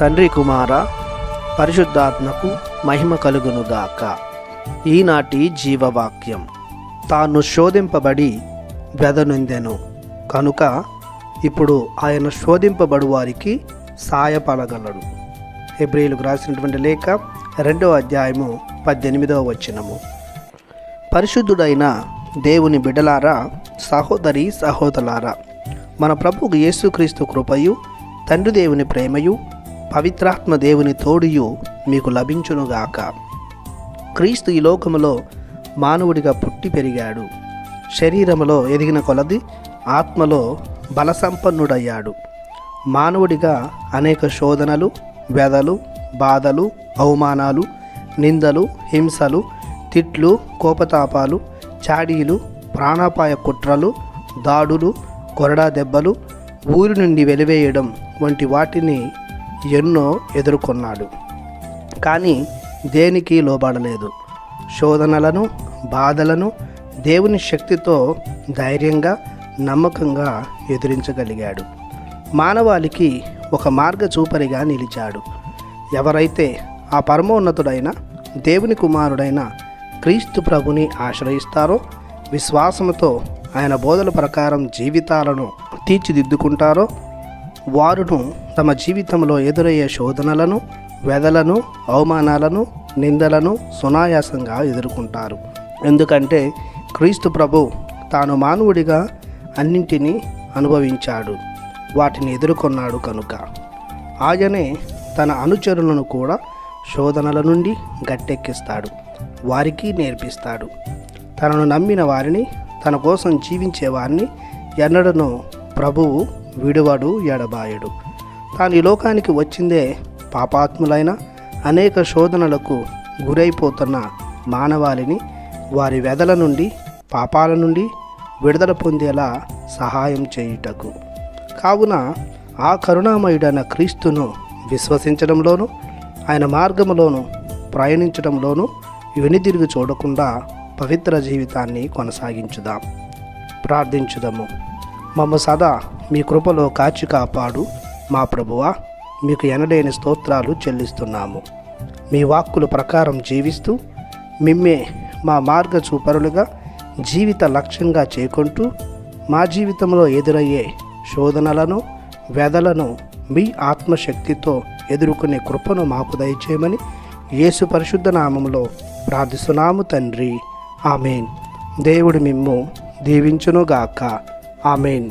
తండ్రి కుమార పరిశుద్ధాత్మకు మహిమ కలుగునుగాక. ఈనాటి జీవవాక్యం. తాను శోధింపబడి బెదనొందెను. కనుక ఇప్పుడు ఆయన శోధింపబడు వారికి సాయపడగలడు. హెబ్రిలకు రాసినటువంటి లేఖ రెండవ అధ్యాయము పద్దెనిమిదవ వచనము. పరిశుద్ధుడైన దేవుని బిడలారా సహోదరి సహోదరులారా మన ప్రభు యేసుక్రీస్తు కృపయు తండ్రి దేవుని ప్రేమయు పవిత్రాత్మ దేవుని తోడియు మీకు లభించునుగాక. క్రీస్తు ఈ లోకములో మానవుడిగా పుట్టి పెరిగాడు. శరీరములో ఎదిగిన కొలది ఆత్మలో బలసంపన్నుడయ్యాడు. మానవుడిగా అనేక శోధనలు వెదలు బాధలు అవమానాలు నిందలు హింసలు తిట్లు కోపతాపాలు చాడీలు ప్రాణాపాయ కుట్రలు దాడులు కొరడా దెబ్బలు ఊరి నుండి వెలివేయడం వంటి వాటిని ఎన్నో ఎదుర్కొన్నాడు. కానీ దేనికి లోబడలేదు. శోధనలను బాధలను దేవుని శక్తితో ధైర్యంగా నమ్మకంగా ఎదిరించగలిగాడు. మానవాళికి ఒక మార్గ చూపరిగా నిలిచాడు. ఎవరైతే ఆ పరమోన్నతుడైన దేవుని కుమారుడైన క్రీస్తు ప్రభుని ఆశ్రయిస్తారో విశ్వాసముతో ఆయన బోధల ప్రకారం జీవితాలను తీర్చిదిద్దుకుంటారో వారును తమ జీవితంలో ఎదురయ్యే శోధనలను వెదలను అవమానాలను నిందలను సునాయాసంగా ఎదుర్కొంటారు. ఎందుకంటే క్రీస్తు ప్రభు తాను మానవుడిగా అన్నింటినీ అనుభవించాడు వాటిని ఎదుర్కొన్నాడు కనుక. ఆయనే తన అనుచరులను కూడా శోధనల నుండి గట్టెక్కిస్తాడు వారికి నేర్పిస్తాడు. తనను నమ్మిన వారిని తన కోసం జీవించే వారిని ఎన్నడను ప్రభువు విడువడు ఎడబాయుడు. తాను ఈ లోకానికి వచ్చిందే పాపాత్ములైన అనేక శోధనలకు గురైపోతున్న మానవాళిని వారి వెదల నుండి పాపాల నుండి విడుదల పొందేలా సహాయం చేయుటకు. కావున ఆ కరుణామయుడైన క్రీస్తును విశ్వసించడంలోనూ ఆయన మార్గములోను ప్రయాణించడంలోనూ వెనుదిరుగు చూడకుండా పవిత్ర జీవితాన్ని కొనసాగించుదాం. ప్రార్థించుదాము. మమ్మ సదా మీ కృపలో కాచి కాపాడు. మా ప్రభువా మీకు ఎనలేని స్తోత్రాలు చెల్లిస్తున్నాము. మీ వాక్కుల ప్రకారం జీవిస్తూ మిమ్మే మా మార్గ చూపరులుగా జీవిత లక్ష్యంగా చేకుంటూ మా జీవితంలో ఎదురయ్యే శోధనలను వ్యధలను మీ ఆత్మశక్తితో ఎదుర్కొనే కృపను మాకు దయచేయమని యేసు పరిశుద్ధ నామంలో ప్రార్థిస్తున్నాము తండ్రి. ఆమెన్. దేవుడు మిమ్ము దీవించునుగాక. ఆమెన్